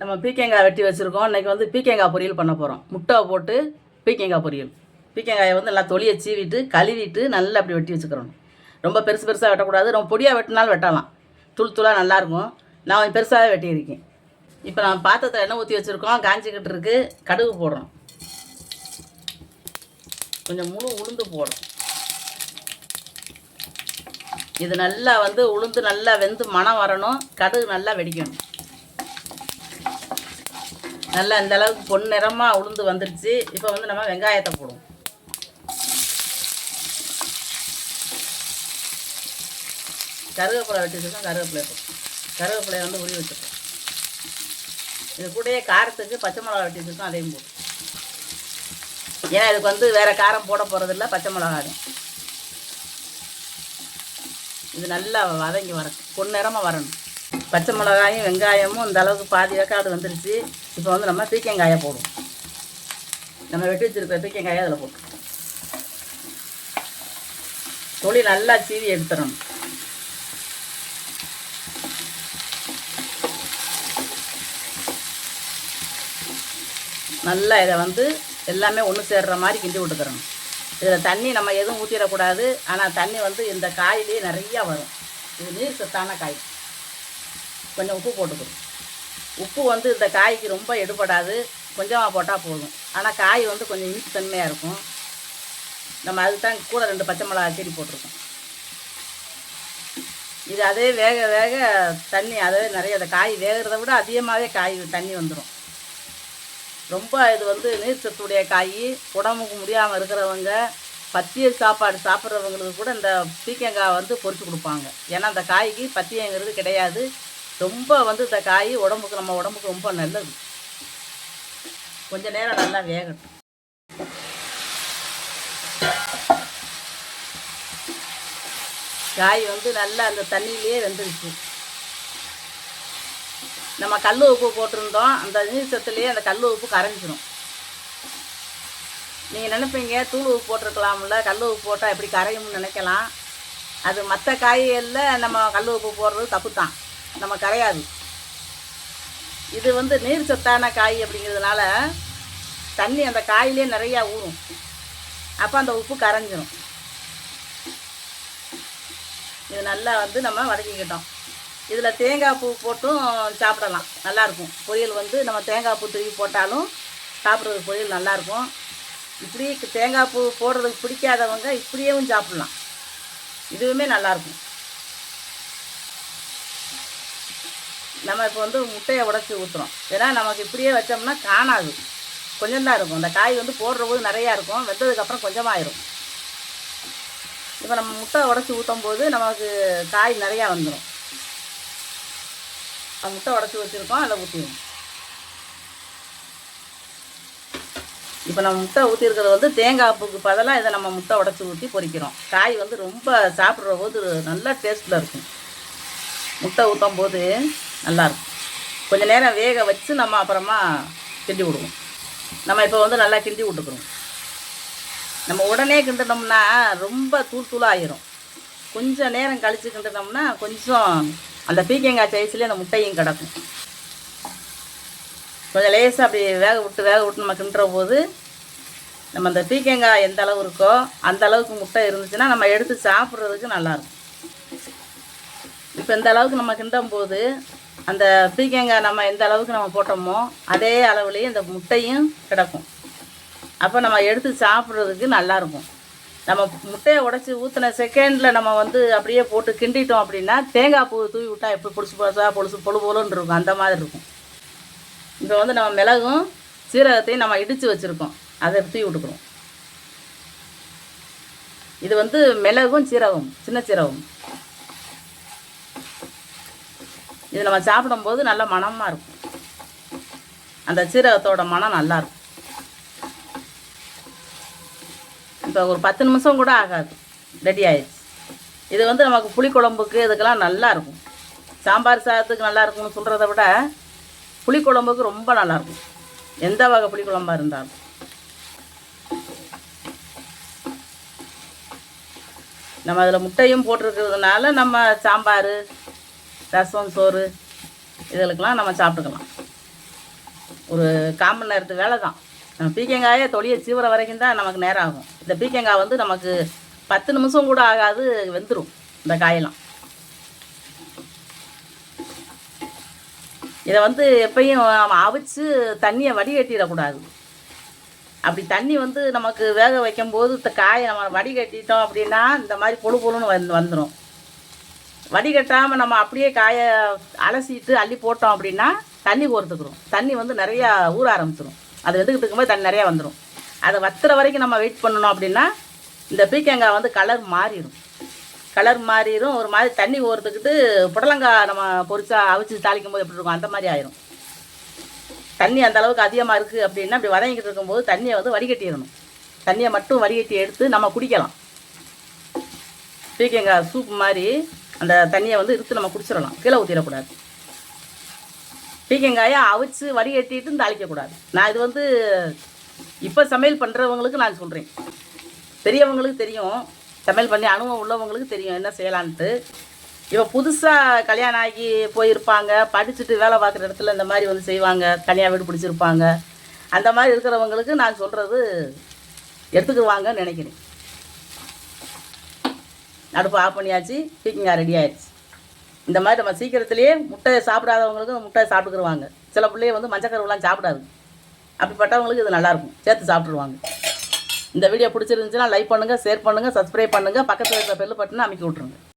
நம்ம பீக்கங்காய் வெட்டி வச்சுருக்கோம். இன்றைக்கி வந்து பீக்கங்காய் பொரியல் பண்ண போகிறோம் முட்டை போட்டு பீக்கங்காய் பொரியல். பீக்கங்காயை வந்து நல்லா தொலியை சீவிட்டு கழுவிட்டு நல்லா அப்படி வெட்டி வச்சுக்கிறோம் ரொம்ப பெருசு பெருசாக வெட்டக்கூடாது. ரொம்ப பொடியாக வெட்டினாலும் வெட்டலாம். துள் துளாக நல்லாயிருக்கும் நான் கொஞ்சம் பெருசாகவே வெட்டியிருக்கேன். இப்போ நான் பாத்திரத்தில் எண்ணெய் ஊற்றி வச்சுருக்கோம். காஞ்சிக்கிட்டு இருக்கு. கடுகு போடுறோம் கொஞ்சம் முழு உளுந்து போடுறோம் இது நல்லா வந்து உளுந்து நல்லா வெந்து மணம் வரணும். கடுகு நல்லா வெடிக்கணும். நல்லா இந்த அளவுக்கு பொன்னிறமாக உளுந்து வந்துடுச்சு இப்போ வந்து நம்ம வெங்காயத்தை போடுவோம். கருவேப்பிலை வெட்டி வச்சுருக்கோம். கருவேப்பிலை போடும் கருவேப்பிலையை வந்து உருவி வச்சுருக்கோம். இது கூடயே காரத்துக்கு பச்சை மிளகா வெட்டி வச்சுருக்கோம். அதையும் போடும் ஏன்னா இதுக்கு வந்து வேறு காரம் போட போகிறதில்ல பச்சை மிளகா இது நல்லா வதங்கி வரணும். பொன்னிறமாக வரணும். பச்சை மிளகாயும் வெங்காயமும் இந்த அளவுக்கு பாதி வேக்காடு வந்துருச்சு. இப்போ வந்து நம்ம பீக்கங்காயை போடுவோம். நம்ம வெட்டி வச்சுருக்கோம் பீக்கங்காயை அதில் போட்டு தொளி நல்லா சீவி எடுத்துடணும். நல்லா இதை வந்து எல்லாமே ஒன்று சேர்ற மாதிரி கிண்டி விட்டுக்கிறணும். இதில் தண்ணி நம்ம எதுவும் ஊற்றிடக்கூடாது ஆனால் தண்ணி வந்து இந்த காயிலே நிறையா வரும். இது நீர் சத்தான காய். கொஞ்சம் உப்பு போட்டுக்கணும். உப்பு வந்து இந்த காய்க்கு ரொம்ப எடுபடாது. கொஞ்சமாக போட்டால் போதும். ஆனால் காய் வந்து கொஞ்சம் இனிப்பு தன்மையாக இருக்கும். நம்ம அதுக்கு தான் கூட ரெண்டு பச்சை மிளகா கீரி போட்டிருக்கோம். இது அதே வேக வேக தண்ணி அதே நிறைய அந்த காய் வேகிறத விட அதிகமாகவே காய் தண்ணி வந்துடும் ரொம்ப இது வந்து நீர்ச்சத்துடைய காய் உடம்புக்கு முடியாமல் இருக்கிறவங்க பத்திய சாப்பாடு சாப்பிட்றவங்களுக்கு கூட இந்த பீக்கங்காய் வந்து பொறிச்சு கொடுப்பாங்க. ஏன்னா அந்த காய்க்கு பத்தியங்கிறது கிடையாது. ரொம்ப வந்து இந்த காய் உடம்புக்கு நம்ம உடம்புக்கு ரொம்ப நல்லது. கொஞ்ச நேரம் நல்லா வேகட்டும். காய் வந்து நல்லா அந்த தண்ணியிலேயே வெந்துருச்சு. நம்ம கல் உப்பு போட்டிருந்தோம். அந்த நீர் சத்துலேயே அந்த கல் உப்பு கரைஞ்சிரும். நீங்கள் நினைப்பீங்க தூள் உப்பு போட்டிருக்கலாம்ல கல் உப்பு போட்டால் எப்படி கரையும்னு நினைக்கலாம். அது மற்ற காய்களில் நம்ம கல் உப்பு போடுறது தப்பு தான் நம்ம கரையாது. இது வந்து நீர் சத்தான காய் அப்படிங்கிறதுனால தண்ணி அந்த காயிலே நிறையா ஊறும். அப்போ அந்த உப்பு கரைஞ்சிரும். இது நல்லா வந்து நம்ம வதக்கிக்கிட்டோம். இதில் தேங்காய் பூ போட்டும் சாப்பிடலாம். நல்லாயிருக்கும் பொரியல் வந்து நம்ம தேங்காய் பூ திருவி போட்டாலும் சாப்பிட்றது பொரியல் நல்லாயிருக்கும் இப்படி தேங்காய் பூ போடுறதுக்கு பிடிக்காதவங்க இப்படியேவும் சாப்பிட்லாம். இதுவுமே நல்லாயிருக்கும் நம்ம இப்போ வந்து முட்டையை உடச்சி ஊற்றுறோம் ஏன்னா நமக்கு இப்படியே வச்சோம்னா காணாது. கொஞ்சம் தான் இருக்கும். அந்த காய் வந்து போடுற போது நிறையா இருக்கும். வெந்ததுக்கப்புறம் கொஞ்சமாயிரும். இப்போ நம்ம முட்டை உடச்சி ஊற்றும் போது நமக்கு காய் நிறையா வந்துடும் முட்டை உடச்சி வச்சுருக்கோம். அதில் ஊற்றிடுவோம் இப்போ நம்ம முட்டை ஊற்றிருக்கிறது வந்து தேங்காய் பூக்கு பதிலாக இதை நம்ம முட்டை உடச்சி ஊற்றி பொரிக்கிறோம் காய் வந்து ரொம்ப சாப்பிட்ற போது நல்லா டேஸ்ட்டில் இருக்கும். முட்டை ஊற்றும் போது நல்லாயிருக்கும் கொஞ்சம் நேரம் வேக வச்சு நம்ம அப்புறமா கிண்டி விடுவோம். நம்ம இப்போ வந்து நல்லா கிண்டி விட்டுக்கிறோம். நம்ம உடனே கிண்டினோம்னா ரொம்ப தூள் தூளாகிரும் கொஞ்சம் நேரம் கழித்து கிண்டினோம்னா கொஞ்சம் அந்த பீக்கங்காய் சைஸ்லேயே அந்த முட்டையும் கிடக்கும். கொஞ்சம் லேசாக அப்படி வேக விட்டு வேக விட்டு நம்ம கிண்டுற போது நம்ம அந்த பீக்கங்காய் எந்த அளவு இருக்கோ அந்த அளவுக்கு முட்டை இருந்துச்சுன்னா நம்ம எடுத்து சாப்பிட்றதுக்கு நல்லாயிருக்கும் இப்போ இந்த அளவுக்கு நம்ம கிண்டும் போது அந்த பீக்கங்காய் நம்ம எந்த அளவுக்கு நம்ம போட்டோமோ அதே அளவுலேயே இந்த முட்டையும் கிடக்கும். அப்போ நம்ம எடுத்து சாப்பிட்றதுக்கு நல்லாயிருக்கும் நம்ம முட்டையை உடச்சி ஊற்றின செகண்டில் நம்ம வந்து அப்படியே போட்டு கிண்டிட்டோம் அப்படின்னா தேங்காய் பூ தூவி விட்டால் எப்படி பிடிச்சி பொடிச்சா பொழுசு பொழு பொழுன்னு இருக்கும். அந்த மாதிரி இருக்கும். இப்போ வந்து நம்ம மிளகும் சீரகத்தையும் நம்ம இடித்து வச்சுருக்கோம். அதை தூவி விட்டுக்கிறோம். இது வந்து மிளகும் சீரகம் சின்ன சீரகம் இது நம்ம சாப்பிடும்போது நல்ல மணமாக இருக்கும். அந்த சீரகத்தோட மனம் நல்லாயிருக்கும் இப்போ ஒரு பத்து நிமிஷம் கூட ஆகாது. ரெடி ஆயிடுச்சு. இது வந்து நமக்கு புளிக்குழம்புக்கு இதுக்கெல்லாம் நல்லா இருக்கும். சாம்பார் சாதத்துக்கு நல்லா இருக்கும்னு சொல்கிறத விட புளிக்குழம்புக்கு ரொம்ப நல்லாயிருக்கும் எந்த வகை புளிக்குழம்பாக இருந்தாலும். நம்ம அதில் முட்டையும் போட்டிருக்கிறதுனால நம்ம சாம்பார் ரசம் சோறு இதுகளுக்கெல்லாம் நம்ம சாப்பிட்டுக்கலாம். ஒரு காமன் நேரத்து வேலை தான். நம்ம பீக்கங்காயை தொலியை சீவுற வரைக்கும் தான் நமக்கு நேரம் ஆகும். இந்த பீக்கங்காய் வந்து நமக்கு பத்து நிமிஷம் கூட ஆகாது வெந்துடும் இந்த காயெல்லாம். இதை வந்து எப்பயும் அவிச்சு தண்ணியை வடிகட்டிடக்கூடாது. அப்படி தண்ணி வந்து நமக்கு வேக வைக்கும்போது இந்த காயை நம்ம வடிகட்டிட்டோம் அப்படின்னா இந்த மாதிரி பொழு பொழுன்னு வந்து வந்துடும் வடிகட்டாமல் நம்ம அப்படியே காய அலசிட்டு அள்ளி போட்டோம் அப்படின்னா தண்ணி கோர்த்துக்கிறோம் தண்ணி வந்து நிறையா ஊற ஆரம்பிச்சிடும் அது வெந்துக்கிட்டு இருக்கும்போது தண்ணி நிறையா வந்துடும் அதை வத்துற வரைக்கும் நம்ம வெயிட் பண்ணணும் அப்படின்னா இந்த பீக்கங்காய் வந்து கலர் மாறிடும் கலர் மாறிடும் ஒரு மாதிரி தண்ணி ஓர்த்துக்கிட்டு புடலங்காய் நம்ம பொரிச்சா அவிச்சு தாளிக்கும் போது எப்படி இருக்கும்? அந்த மாதிரி ஆயிரும். தண்ணி அந்த அளவுக்கு அதிகமாக இருக்குது அப்படின்னா அப்படி வதங்கிட்டு இருக்கும்போது தண்ணியை வந்து வடிகட்டிடணும். தண்ணியை மட்டும் வடிகட்டி எடுத்து நம்ம குடிக்கலாம். பீக்கங்காய் சூப் மாதிரி அந்த தண்ணியை வந்து எடுத்து நம்ம குடிச்சிடலாம். கீழே ஊற்றிடக்கூடாது பீக்கங்காயை அவிச்சு வடிகட்டிட்டு தாளிக்கக்கூடாது நான் இது வந்து இப்போ சமையல் பண்ணுறவங்களுக்கு நான் சொல்கிறேன் பெரியவங்களுக்கு தெரியும். சமையல் பண்ணி அனுபவம் உள்ளவங்களுக்கு தெரியும் என்ன செய்யலான்ட்டு. இப்போ புதுசாக கல்யாணம் ஆகி போயிருப்பாங்க. படிச்சுட்டு வேலை பார்க்குற இடத்துல இந்த மாதிரி வந்து செய்வாங்க. தனியாக வீடு பிடிச்சிருப்பாங்க. அந்த மாதிரி இருக்கிறவங்களுக்கு நான் சொல்கிறது எடுத்துக்குவாங்கன்னு நினைக்கிறேன். அடுப்பு ஆஃப் பண்ணியாச்சு பீக்கிங்காய் ரெடி ஆயிடுச்சு. இந்த மாதிரி நம்ம சீக்கிரத்துலேயே முட்டையை சாப்பிடாதவங்களுக்கு முட்டையை சாப்பிட்டுக்குருவாங்க. சில பிள்ளைய வந்து மஞ்சக்கருவெலாம் சாப்பிடாது. அப்படிப்பட்டவங்களுக்கு இது நல்லாயிருக்கும். சேர்த்து சாப்பிட்ருவாங்க இந்த வீடியோ பிடிச்சிருந்துச்சுன்னா லைக் பண்ணுங்கள் ஷேர் பண்ணுங்கள் சப்ஸ்கிரைப் பண்ணுங்கள் பக்கத்தில் இருக்கிற பெல்லு பட்டனை அமைக்கி விட்ருங்க